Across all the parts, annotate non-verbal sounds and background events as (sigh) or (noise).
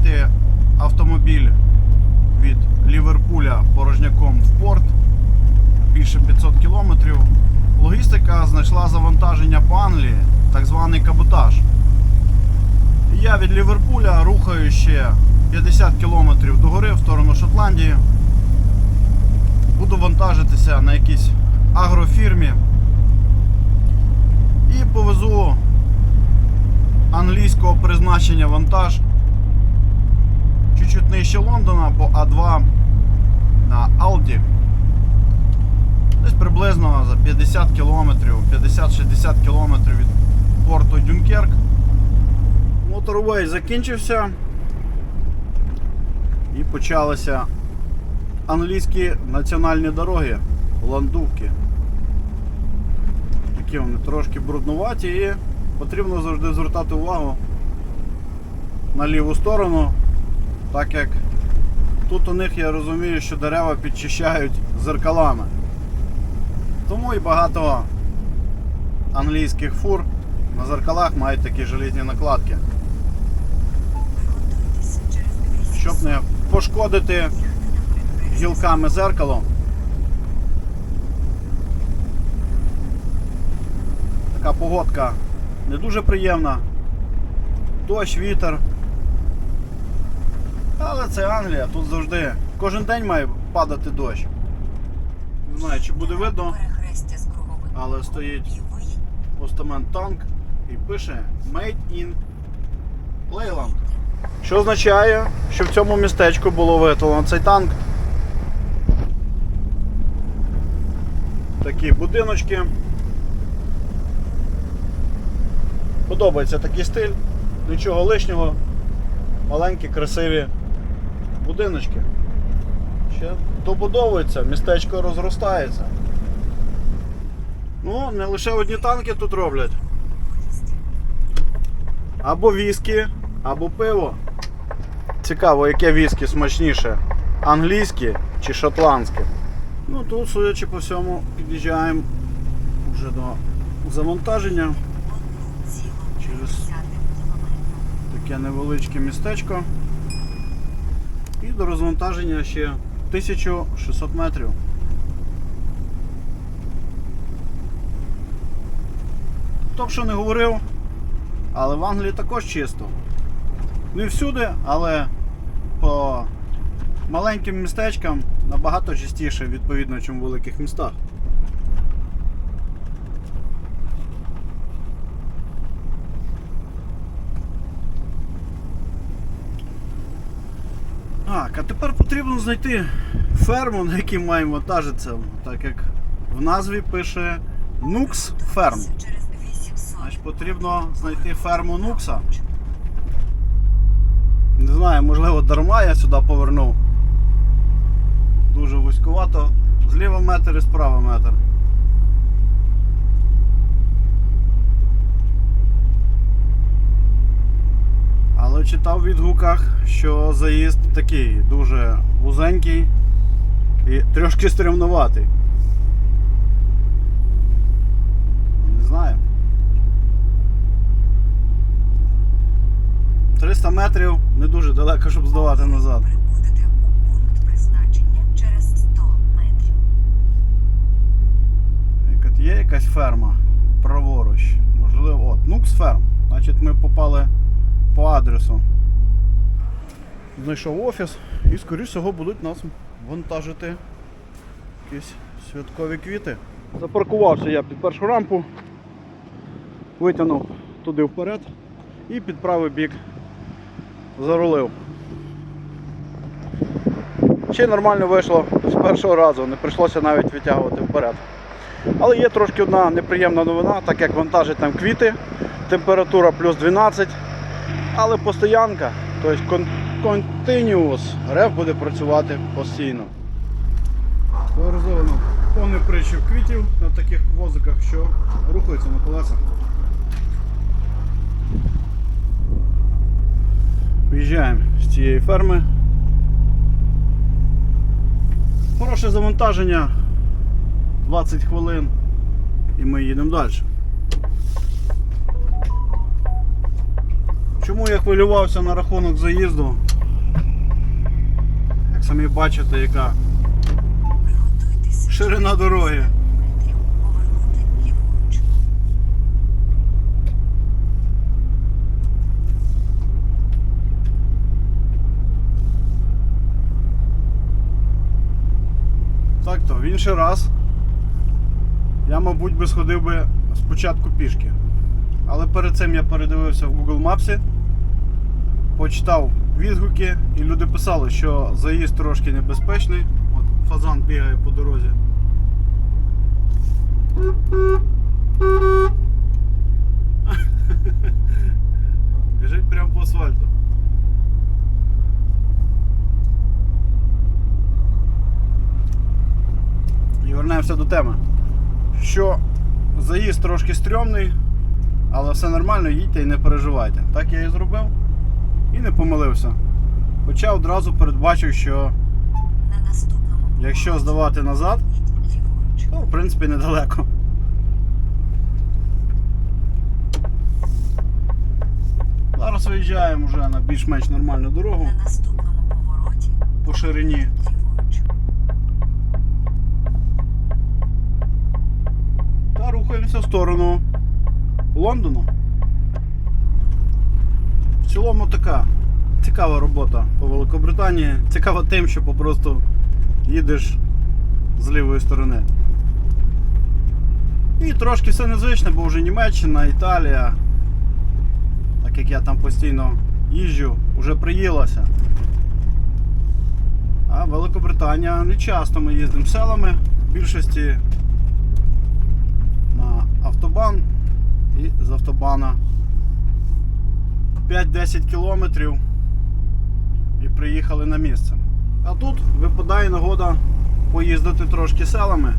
вантажувати автомобіль від Ліверпуля порожняком в порт більше 500 кілометрів. Логістика знайшла завантаження по Англії, так званий каботаж. Я від Ліверпуля рухаю ще 50 кілометрів догори в сторону Шотландії. Буду вантажитися на якійсь агрофірмі і повезу англійського призначення вантаж чуть-чуть нижче Лондона по А2 на Алді. Десь приблизно за 50 кілометрів, 50-60 кілометрів від порту Дюнкерк. Моторвей закінчився і почалися англійські національні дороги, ландувки. Такі вони трошки бруднуваті і потрібно завжди звертати увагу на ліву сторону, так як тут у них я розумію, що дерева підчищають зеркалами. Тому і багато англійських фур на зеркалах мають такі желізні накладки. Щоб не пошкодити гілками зеркало. Така погодка не дуже приємна. Дощ, вітер. Але це Англія, тут завжди кожен день має падати дощ. Не знаю, чи буде видно, але стоїть постамент танк і пише Made in Leyland. Що означає, що в цьому містечку було виготовлено цей танк. Такі будиночки. Подобається такий стиль, нічого лишнього. Маленькі, красиві будиночки. Ще добудовується, містечко розростається. Ну, не лише одні танки тут роблять. Або віскі, або пиво. Цікаво, яке віскі смачніше. Англійське чи шотландське. Ну тут, судячи по всьому, під'їжджаємо вже до завантаження через таке невеличке містечко. І до розвантаження ще 1600 метрів. Хто б що не говорив, але в Англії також чисто. Не всюди, але по маленьким містечкам набагато чистіше, відповідно, ніж в великих містах. Так, а тепер потрібно знайти ферму, на якій маємо вантажитися, так як в назві пише Нукс Ферм. Значить, потрібно знайти ферму Нукса. Не знаю, можливо, дарма я сюди повернув. Дуже вузькувато. Зліва метр і справа метр. Але читав в відгуках, що заїзд такий дуже вузенький і трошки стрімнуватий. Не знаю. 300 метрів не дуже далеко, щоб здавати назад. Прибудете у пункт призначення через 100 метрів. Як Є якась ферма праворуч. Можливо, от, Нукс ферм. Значить, ми попали по адресу. Знайшов офіс і, скоріш всього, будуть нас вантажити якісь святкові квіти. Запаркувався я під першу рампу, витягнув туди вперед і під правий бік зарулив. Ще нормально вийшло з першого разу, не прийшлося навіть витягувати вперед. Але є трошки одна неприємна новина, так як вантажить там квіти, температура плюс 12, але постоянка, тобто continuous, рев буде працювати постійно. Реалізовано повний прищіп квітів на таких возиках, що рухаються на колесах. Виїжджаємо з цієї ферми. Хороше завантаження. 20 хвилин і ми їдемо далі. Чому я хвилювався на рахунок заїзду? Самі бачите, яка Ширина дороги. 50 метрів повернути ліворуч. Так то, в інший раз я, мабуть, би сходив би спочатку пішки. Але перед цим я передивився в Google Maps, почитав відгуки, і люди писали, що заїзд трошки небезпечний. От фазан бігає по дорозі. (laughs) Біжить прямо по асфальту. І вернемося до теми. Що заїзд трошки стрьомний, але все нормально, їдьте і не переживайте. Так я і зробив і не помилився. Хоча одразу передбачив, що якщо здавати назад, то в принципі недалеко. Зараз виїжджаємо вже на більш-менш нормальну дорогу На наступному повороті по ширині. Та рухаємося в сторону Лондону. В цілому така цікава робота по Великобританії. Цікава тим, що попросту їдеш з лівої сторони. І трошки все незвичне, бо вже Німеччина, Італія. Так як я там постійно їжджу, вже приїлася. А Великобританія не часто ми їздимо селами. В більшості на автобан і з автобана 5-10 кілометрів і приїхали на місце. А тут випадає нагода поїздити трошки селами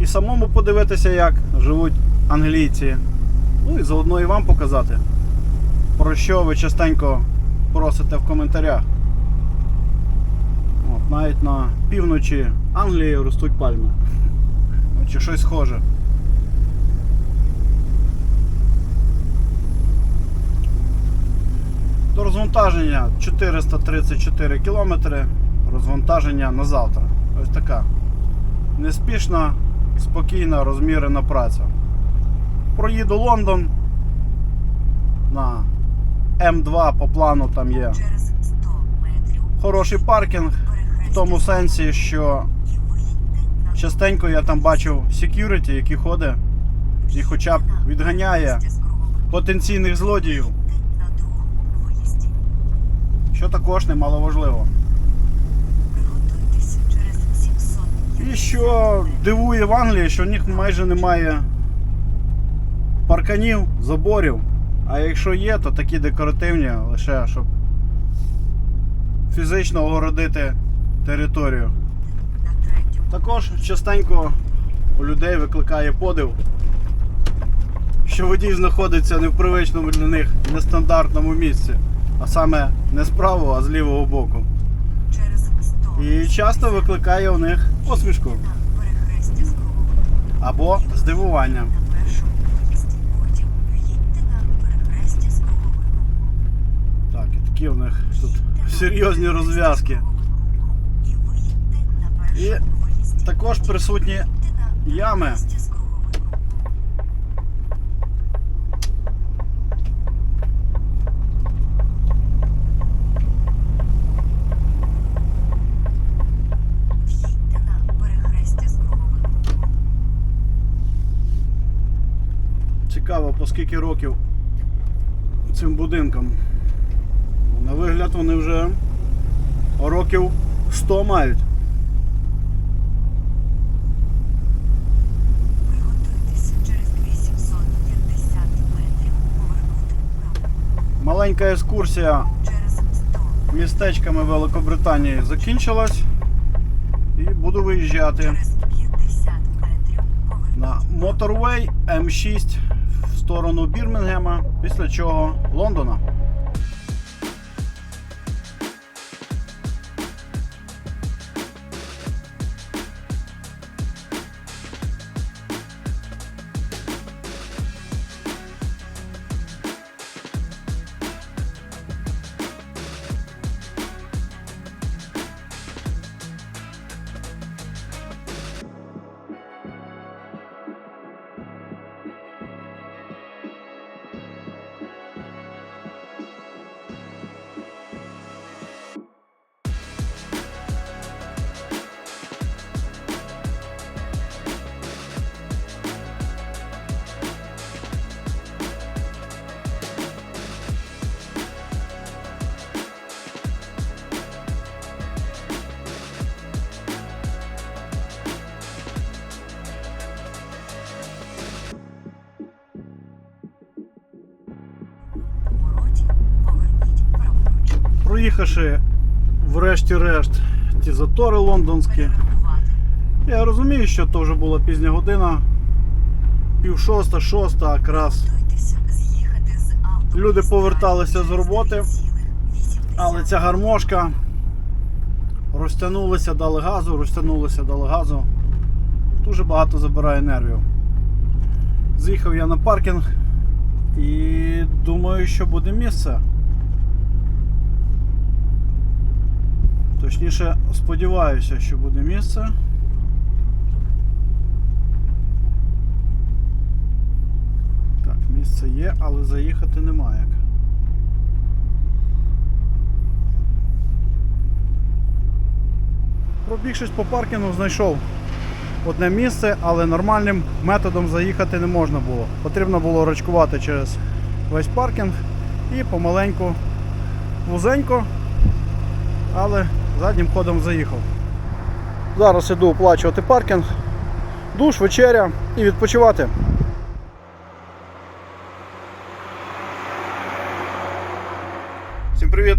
і самому подивитися, як живуть англійці. Ну і заодно і вам показати, про що ви частенько просите в коментарях. От, навіть на півночі Англії ростуть пальми. Ну, Чи щось схоже. До розвантаження 434 кілометри. Розвантаження на завтра. Ось така. Неспішна, спокійна, розмірена праця. Проїду Лондон. На М2 по плану там є Через 100 метрів хороший паркінг. В тому сенсі, що частенько я там бачив security, який ходить і хоча б відганяє потенційних злодіїв. Що також немало важливо. Приготуйтесь через 700 І що дивує в Англії, що в них майже немає парканів, заборів. А якщо є, то такі декоративні, лише щоб фізично огородити територію. Також частенько у людей викликає подив, що водій знаходиться не в привичному для них нестандартному місці, а саме не з правого, а з лівого боку. І часто викликає у них посмішку або здивування. Так, і такі у них тут серйозні розв'язки. І. Також присутні ями. перехрестя з круговим В'їдьте на перехрестя з круговим Цікаво, по скільки років цим будинкам. На вигляд вони вже років 100 мають. Приготуйтесь через 850 метрів повернути. Маленька екскурсія містечками Великобританії закінчилась. І буду виїжджати через 50 метрів на Motorway М6 в сторону Бірмінгема, після чого Лондона. Проїхавши врешті-решт ті затори лондонські. Я розумію, що то вже була пізня година, пів шоста, шоста, якраз. Люди поверталися з роботи, Але ця гармошка розтягнулася, дали газу, розтягнулася, дали газу. Дуже багато забирає нервів. З'їхав я на паркінг і думаю, що буде місце. Точніше, сподіваюся, що буде місце. Так, місце є, але заїхати немає як. Пробігшись по паркінгу, знайшов одне місце, але нормальним методом заїхати не можна було. Потрібно було рачкувати через весь паркінг і помаленьку, вузенько, але заднім ходом заїхав. Зараз іду оплачувати паркінг, душ, вечеря і відпочивати. Всім привіт!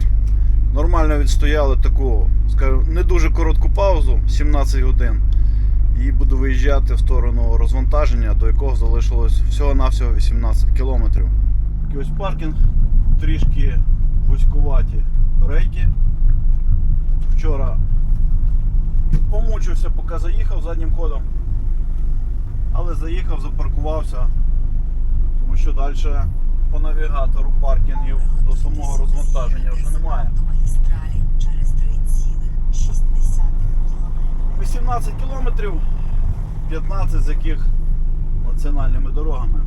Нормально відстояли таку, скажімо, не дуже коротку паузу, 17 годин. І буду виїжджати в сторону розвантаження, до якого залишилось всього-навсього 18 кілометрів. Такий ось паркінг, трішки вузькуваті рейки. Вчора помучився, поки заїхав заднім ходом. Але заїхав, запаркувався, тому що далі по навігатору паркінгів до самого розвантаження вже немає. Автомагістралі через 3,6 кілометрів. 18 кілометрів, 15 з яких національними дорогами.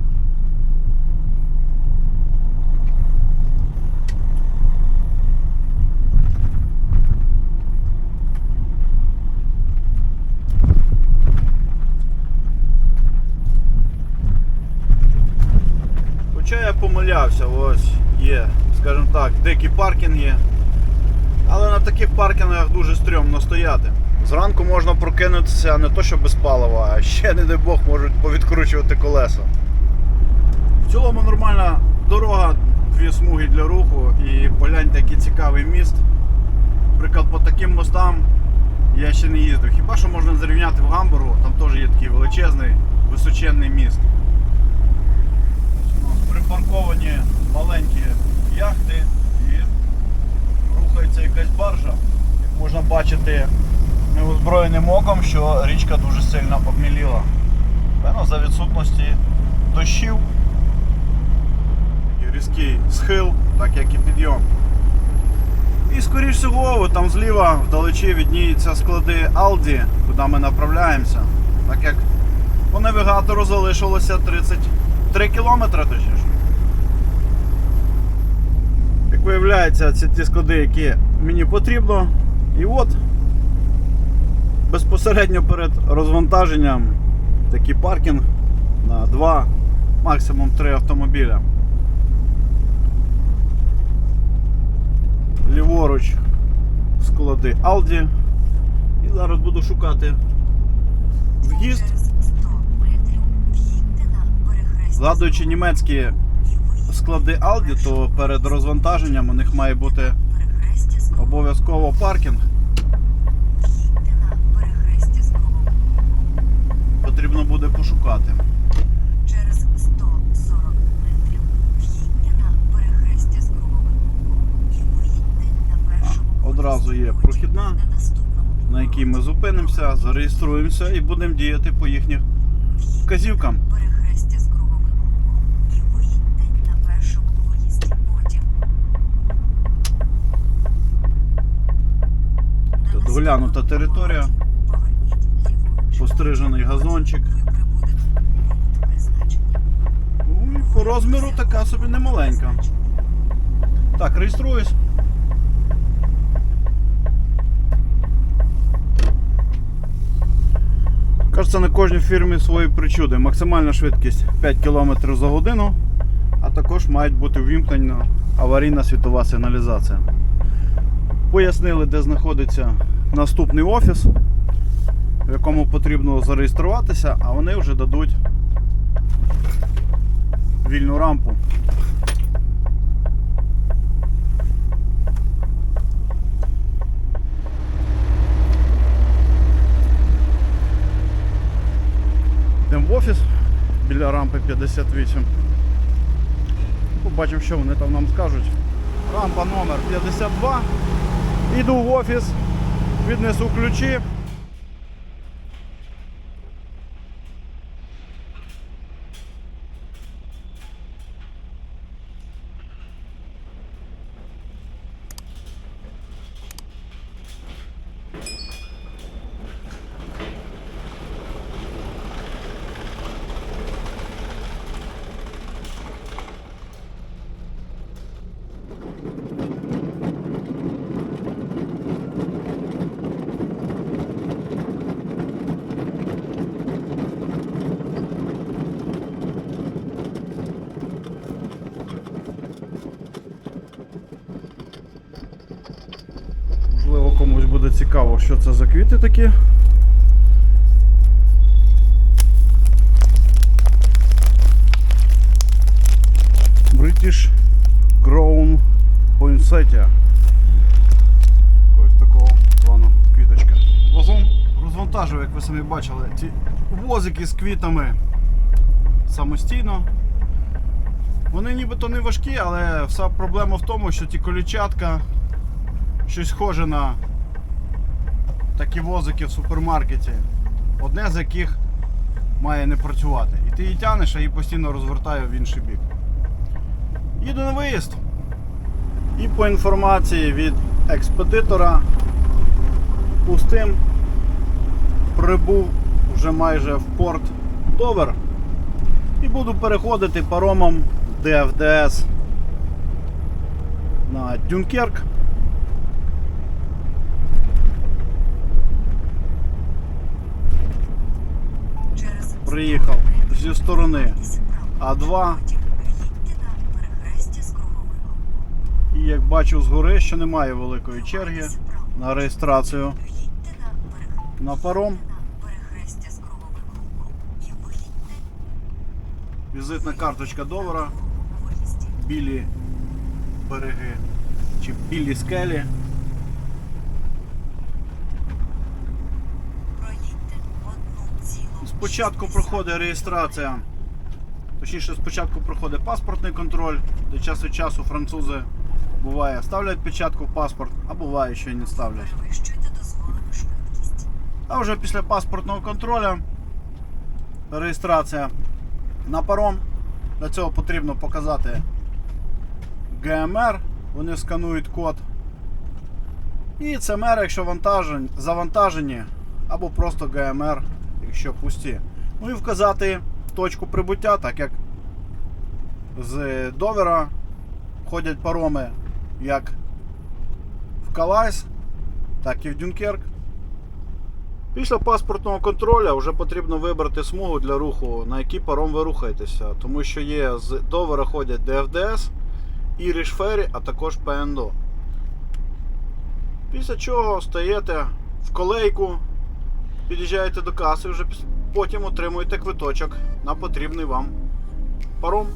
Хоча я помилявся, ось є, скажімо так, дикі паркінги. Але на таких паркінгах дуже стрьомно стояти. Зранку можна прокинутися не то що без палива, а ще, не дай Бог, можуть повідкручувати колеса. В цілому нормальна дорога, дві смуги для руху і погляньте, який цікавий міст. Наприклад, по таким мостам я ще не їздив. Хіба що можна зрівняти в Гамбургу, там теж є такий величезний, височенний міст. Припарковані маленькі яхти і рухається якась баржа. Як можна бачити неозброєним оком, що річка дуже сильно обміліла. Певно, за відсутності дощів. Такий різкий схил, так як і підйом. І скоріш всього, там зліва вдалечі відніються склади Алді, куди ми направляємося. Так як по навігатору залишилося 33 кілометри точніше. Як виявляється, це ті склади, які мені потрібно. І от безпосередньо перед розвантаженням такий паркінг на два, максимум три автомобіля. Ліворуч склади Aldi. І зараз буду шукати в'їзд. Через 100 метрів в'їдьте на перехресті Згадуючи німецькі склади Aldi, то перед розвантаженням у них має бути обов'язково паркінг. Потрібно буде пошукати. Через 140 метрів в'їдьте на перехрестя з і виїдьте на першому Одразу є прохідна, на якій ми зупинимося, зареєструємося і будемо діяти по їхніх вказівкам. на перехрестя з круговим рухом і виїдьте на першому виїзді потім. Доглянута територія, пострижений газончик. Ну, і по розміру така собі немаленька. Так, реєструюсь. Кажеться, на кожній фірмі свої причуди. Максимальна швидкість 5 км за годину, а також мають бути ввімкнена аварійна світова сигналізація. Пояснили, де знаходиться наступний офіс, в якому потрібно зареєструватися, а вони вже дадуть вільну рампу. Йдемо в офіс біля рампи 58. Побачимо, що вони там нам скажуть. Рампа номер 52. Іду в офіс віднесу ключі. Можливо, комусь буде цікаво, що це за квіти такі. British Grown Poinsettia. Ось такого плану квіточка. Вазон розвантажив, як ви самі бачили, ці возики з квітами самостійно. Вони нібито не важкі, але вся проблема в тому, що ті колючатка щось схоже на такі возики в супермаркеті, одне з яких має не працювати. І ти її тянеш, а її постійно розвертає в інший бік. Їду на виїзд. І по інформації від експедитора пустим прибув вже майже в порт Довер. І буду переходити паромом ДФДС на Дюнкерк. Приїхав зі сторони А2. Потім їдьте на перехрестя з круговим рухом. І як бачу згори, що немає великої черги на реєстрацію на паром. Візитна карточка Довера, білі береги чи білі скелі. Спочатку проходить реєстрація. Точніше, спочатку проходить паспортний контроль, де час від часу французи буває ставлять печатку в паспорт, а буває, що й не ставлять. А вже після паспортного контролю реєстрація на паром. Для цього потрібно показати ГМР, вони сканують код. І ЦМР, якщо вантажень- завантажені, або просто ГМР, якщо пусті. Ну і вказати точку прибуття, так як з Довера ходять пароми як в Калайс, так і в Дюнкерк. Після паспортного контролю вже потрібно вибрати смугу для руху, на який паром ви рухаєтеся, тому що є з Довера ходять ДФДС, Irish Ferry, а також ПНДО. Після чого стаєте в колейку, під'їжджаєте до каси, вже потім отримуєте квиточок на потрібний вам паром.